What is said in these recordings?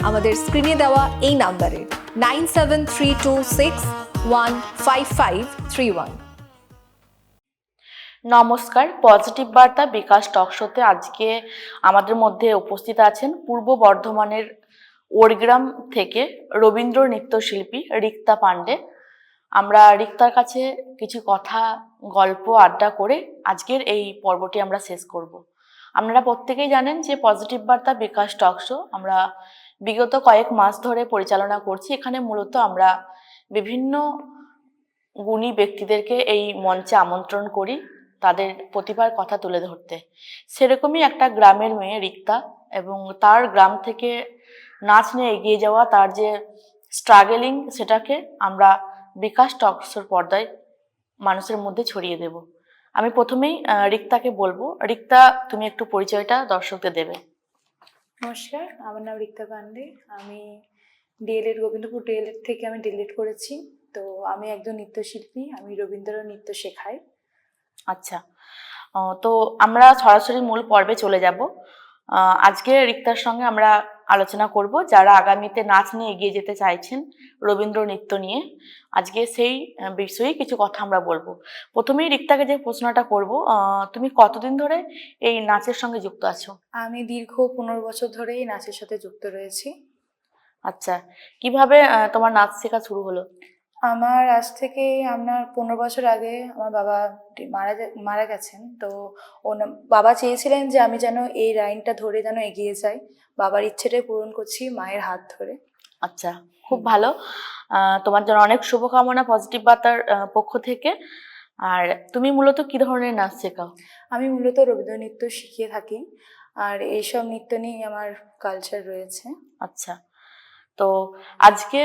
আমাদের স্ক্রিনে দেওয়া এই নাম্বারে nine seven three two six one five five three one নমস্কার পজিটিভ বার্তা বিকাশ টক শোতে আজকে আমাদের মধ্যে উপস্থিত আছেন পূর্ব বর্ধমানের ওরগ্রাম থেকে রবীন্দ্র নৃত্যশিল্পী রিক্তা পান্ডে আমরা রিক্তার কাছে কিছু কথা, গল্প, আড্ডা করে আজকের এই পর্বটি আমরা শেষ করব। আপনারা প্রত্যেকেই জানেন যে পজিটিভ বার্তা বিকাশ টক শো আমরা বিগত কয়েক মাস ধরে পরিচালনা করছি। এখানে মূলত আমরা বিভিন্ন গুণী ব্যক্তিদেরকে এই মঞ্চে আমন্ত্রণ করি তাদের প্রতিভার কথা তুলে ধরতে। সেরকমই একটা গ্রামের মেয়ে রিক্তা এবং তার গ্রাম থেকে নাচ নিয়ে এগিয়ে যাওয়া তার যে স্ট্রাগলিং সেটাকে আমরা বিকাশ টকসের পর্দায় মানুষের মধ্যে ছড়িয়ে দেব। আমি প্রথমেই রিক্তাকে বলব, রিক্তা, তুমি একটু পরিচয়টা দর্শকদের দেবে। নমস্কার, আমার নাম রিক্তা পান্ডে। আমি ডিএলএড গোবিন্দপুর ডিএলএড থেকে আমি ডিএলএড করেছি। তো আমি একজন নৃত্যশিল্পী, আমি রবীন্দ্র নৃত্য শেখাই। আচ্ছা। তো আমরা সরাসরি মূল পর্বে চলে যাব। আজকে রিক্তার সঙ্গে আমরা আলোচনা করব যারা আগামীতে নাচ নিয়ে এগিয়ে যেতে চাইছেন রবীন্দ্র নৃত্য নিয়ে। আজকে সেই বিষয়ে কিছু কথা আমরা বলব। প্রথমেই রিক্তাকে যে প্রশ্নটা করব তুমি কতদিন ধরে এই নাচের সঙ্গে যুক্ত আছো? আমি দীর্ঘ পনেরো বছর ধরে এই নাচের সাথে যুক্ত রয়েছি। আচ্ছা কীভাবে তোমার নাচ শেখা শুরু হলো? আমার আজ থেকে আপনার পনেরো বছর আগে আমার বাবা মারা মারা গেছেন। তো ওনা- বাবা চেয়েছিলেন যে আমি যেন এই লাইনটা ধরে যেন এগিয়ে যাই। বাবার ইচ্ছেটাই পূরণ করছি মায়ের হাত ধরে। আচ্ছা খুব ভালো। তোমার জন্য অনেক শুভকামনা পজিটিভ বার্তার পক্ষ থেকে। আর তুমি মূলত কি ধরনের নাচ শেখাও? আমি মূলত রবীন্দ্র নৃত্য শিখিয়ে থাকি। আর এইসব নৃত্য নিয়েই আমার কালচার রয়েছে। আচ্ছা। তো আজকে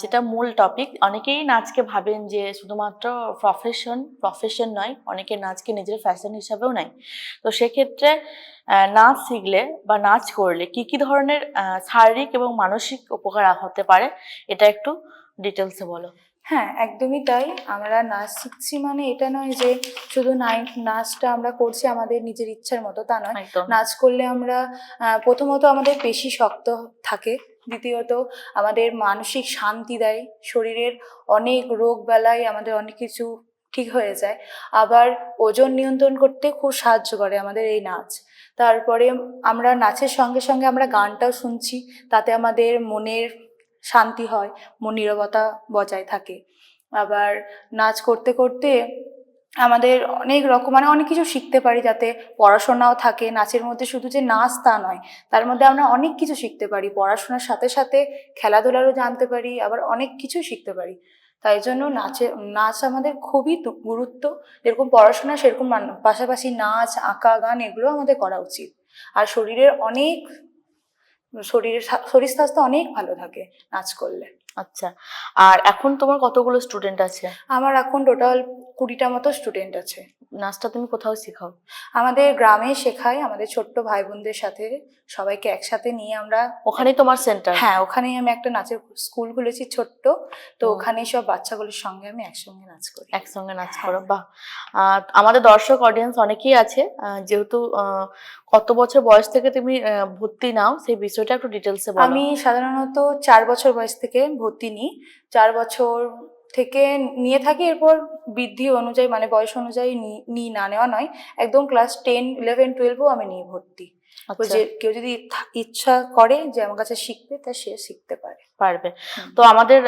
যেটা মূল টপিক অনেকেই নাচকে ভাবেন যে শুধুমাত্র প্রফেশন প্রফেশন নয় অনেকে নাচকে নিজের ফ্যাশন হিসাবেও নেয়। তো সেক্ষেত্রে নাচ শিখলে বা নাচ করলে কি কি ধরনের শারীরিক এবং মানসিক উপকার হতে পারে এটা একটু ডিটেলসে বলো। হ্যাঁ একদমই তাই। আমরা নাচ শিখছি মানে এটা নয় যে শুধু নাই নাচটা আমরা করছি আমাদের নিজের ইচ্ছার মতো তা নয়। নাচ করলে আমরা প্রথমত আমাদের পেশি শক্ত থাকে। দ্বিতীয়ত আমাদের মানসিক শান্তি দেয়, শরীরের অনেক রোগ বেলায় আমাদের অনেক কিছু ঠিক হয়ে যায়। আবার ওজন নিয়ন্ত্রণ করতে খুব সাহায্য করে আমাদের এই নাচ। তারপরে আমরা নাচের সঙ্গে সঙ্গে আমরা গানটাও শুনছি, তাতে আমাদের মনের শান্তি হয়, মন নীরবতা বজায় থাকে। আবার নাচ করতে করতে আমাদের অনেক রকম মানে অনেক কিছু শিখতে পারি যাতে পড়াশোনাও থাকে। নাচের মধ্যে শুধু যে নাচ তা নয়, তার মধ্যে আমরা অনেক কিছু শিখতে পারি। পড়াশোনার সাথে সাথে খেলাধুলারও জানতে পারি, আবার অনেক কিছু শিখতে পারি। তাই জন্য নাচে, নাচ আমাদের খুবই গুরুত্ব। যেরকম পড়াশোনা, সেরকম পাশাপাশি নাচ, আঁকা, গান এগুলো আমাদের করা উচিত। আর শরীরের অনেক, শরীরের শরীর স্বাস্থ্য অনেক ভালো থাকে নাচ করলে। আচ্ছা আর এখন তোমার কতগুলো স্টুডেন্ট আছে? আমার এখন টোটাল কুড়িটা মতো স্টুডেন্ট আছে। নাচটা তুমি কোথাও শেখাও? আমাদের গ্রামে শেখাই আমাদের ছোট্ট ভাই বোনদের সাথে সবাইকে একসাথে নিয়ে আমরা ওখানেই তোমার সেন্টার হ্যাঁ ওখানেই আমি একটা নাচের স্কুল খুলেছি ছোট্ট। তো হুম। ওখানেই সব বাচ্চাগুলোর সঙ্গে আমি একসঙ্গে নাচ করি। একসঙ্গে নাচ হ্যাঁ। করো বাহ। আমাদের দর্শক অডিয়েন্স অনেকেই আছে যেহেতু কত বছর বয়স থেকে তুমি ভর্তি নাও, সেই বিষয়টা একটু ডিটেলসে বলো। আমি সাধারণত চার বছর বয়স থেকে ভর্তি নিই। চার বছর থেকে নিয়ে থাকি, এরপর বৃদ্ধি অনুযায়ী মানে বয়স অনুযায়ী নিই না, নেওয়া নয়। একদম ক্লাস টেন ইলেভেন টুয়েলভও আমি নিয়ে ভর্তি। যে কেউ যদি ইচ্ছা করে যে আমার কাছে শিখবে তা সে শিখতে পারে। পারবে। তো আমাদের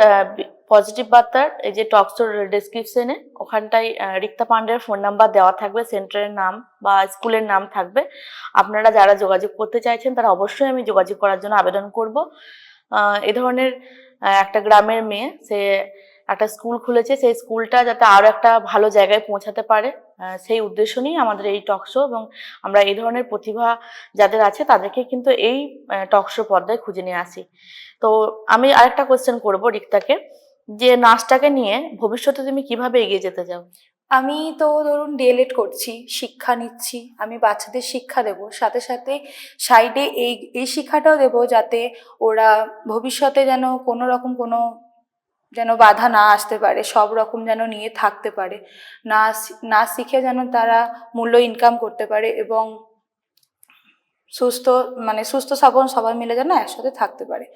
পজিটিভ বার্তার এই যে টকস্টোর ডেসক্রিপশনে ওখানটায় রিক্তা পান্ডের ফোন নাম্বার দেওয়া থাকবে সেন্টারের নাম বা স্কুলের নাম থাকবে। আপনারা যারা যোগাযোগ করতে চাইছেন তারা অবশ্যই আমি যোগাযোগ করার জন্য আবেদন করব। এ ধরনের একটা গ্রামের মেয়ে সে একটা স্কুল খুলেছে, সেই স্কুলটা যাতে আরও একটা ভালো জায়গায় পৌঁছাতে পারে সেই উদ্দেশ্য নিয়ে আমাদের এই টক শো এবং আমরা এই ধরনের প্রতিভা যাদের আছে তাদেরকে কিন্তু এই টক শো পর্দায় খুঁজে নিয়ে আসি। তো আমি আরেকটা কোশ্চেন করব রিক্তাকে, যে নাচটাকে নিয়ে ভবিষ্যতে তুমি কীভাবে এগিয়ে যেতে চাও? আমি তো ধরুন ডিএলএড করছি, শিক্ষা নিচ্ছি, আমি বাচ্চাদের শিক্ষা দেব, সাথে সাথে সাইডে এই এই শিক্ষাটাও দেব যাতে ওরা ভবিষ্যতে যেন কোনো রকম কোনো যেন বাধা না আসতে পারে সব রকম যেন নিয়ে থাকতে পারে। নাচ নাচ শিখে যেন তারা মূল্য ইনকাম করতে পারে এবং সুস্থ মানে সুস্থ সবল সবাই মিলে যেন একসাথে থাকতে পারে।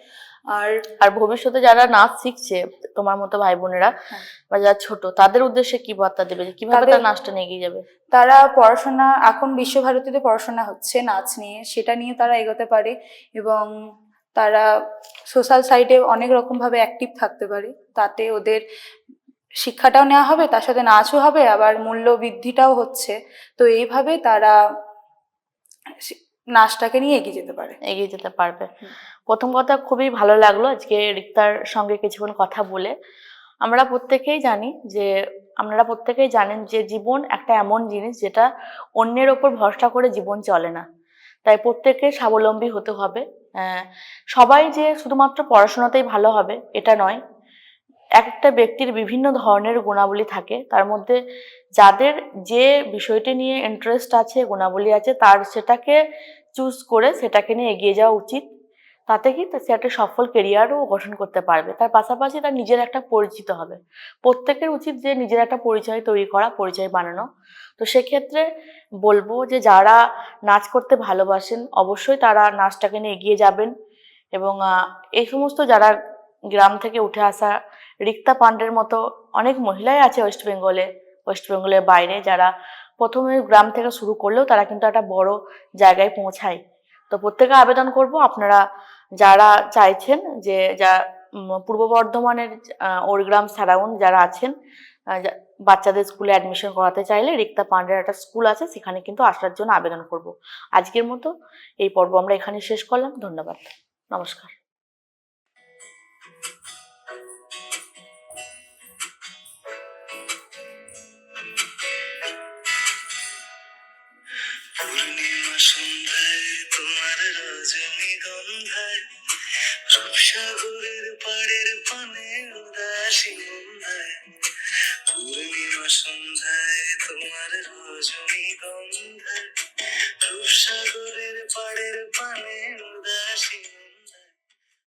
আর আর ভবিষ্যতে যারা নাচ শিখছে তোমার মতো ভাই বোনেরা হ্যাঁ। বা যারা ছোট তাদের উদ্দেশ্যে কি বার্তা দেবে? যে কীভাবে তার নাচটা নিয়ে এগিয়ে যাবে? তারা পড়াশোনা এখন বিশ্বভারতীতে পড়াশোনা হচ্ছে নাচ নিয়ে সেটা নিয়ে তারা এগোতে পারে এবং তারা সোশ্যাল সাইডে অনেক রকমভাবে অ্যাক্টিভ থাকতে পারে। তাতে ওদের শিক্ষাটাও নেওয়া হবে তার সাথে নাচও হবে আবার মূল্য বৃদ্ধিটাও হচ্ছে। তো এইভাবে তারা নাচটাকে নিয়ে এগিয়ে যেতে পারে। এগিয়ে যেতে পারবে। প্রথম কথা খুবই ভালো লাগল আজকে রিক্তার সঙ্গে কিছুক্ষণ কথা বলে। আমরা প্রত্যেকেই জানি যে আপনারা প্রত্যেকেই জানেন যে জীবন একটা এমন জিনিস যেটা অন্যের ওপর ভরসা করে জীবন চলে না। তাই প্রত্যেককে স্বাবলম্বী হতে হবে। সবাই যে শুধুমাত্র পড়াশোনাতেই ভালো হবে, এটা নয়। এক একটা ব্যক্তির বিভিন্ন ধরনের গুণাবলী থাকে, তার মধ্যে যাদের যে বিষয়টি নিয়ে ইন্টারেস্ট আছে, গুণাবলী আছে, তার সেটাকে চুজ করে সেটাকে নিয়ে এগিয়ে যাওয়া উচিত। তাতে কি সে একটা সফল কেরিয়ারও গঠন করতে পারবে। তার পাশাপাশি তার নিজের একটা পরিচিত হবে। প্রত্যেকের উচিত যে নিজের একটা পরিচয় তৈরি করা, পরিচয় বানানো। তো সেক্ষেত্রে বলব যে যারা নাচ করতে ভালোবাসেন, অবশ্যই তারা নাচটাকে নিয়ে এগিয়ে যাবেন এবং এই সমস্ত যারা গ্রাম থেকে উঠে আসা রিক্তা পান্ডের মতো অনেক মহিলাই আছে ওয়েস্ট বেঙ্গলে ওয়েস্ট বেঙ্গলের বাইরে যারা প্রথমে গ্রাম থেকে শুরু করলেও তারা কিন্তু একটা বড় জায়গায় পৌঁছায়। তো প্রত্যেকে আবেদন করব, আপনারা যারা চাইছেন যে যা পূর্ব বর্ধমানের ওরগ্রাম সারাউন্ড যারা আছেন বাচ্চাদের স্কুলে অ্যাডমিশন করাতে চাইলে রিক্তা পান্ডের একটা স্কুল আছে, সেখানে কিন্তু আসার জন্য আবেদন করব। আজকের মতো এই পর্ব আমরা এখানে শেষ করলাম, ধন্যবাদ, নমস্কার। পূর্ণিমা সাগরের পাড়ের পানে উদাসী বন্ধায় পূর্ণিমা সন্ধ্যায় তোমার রজনী গন্ধায় রূপসাগর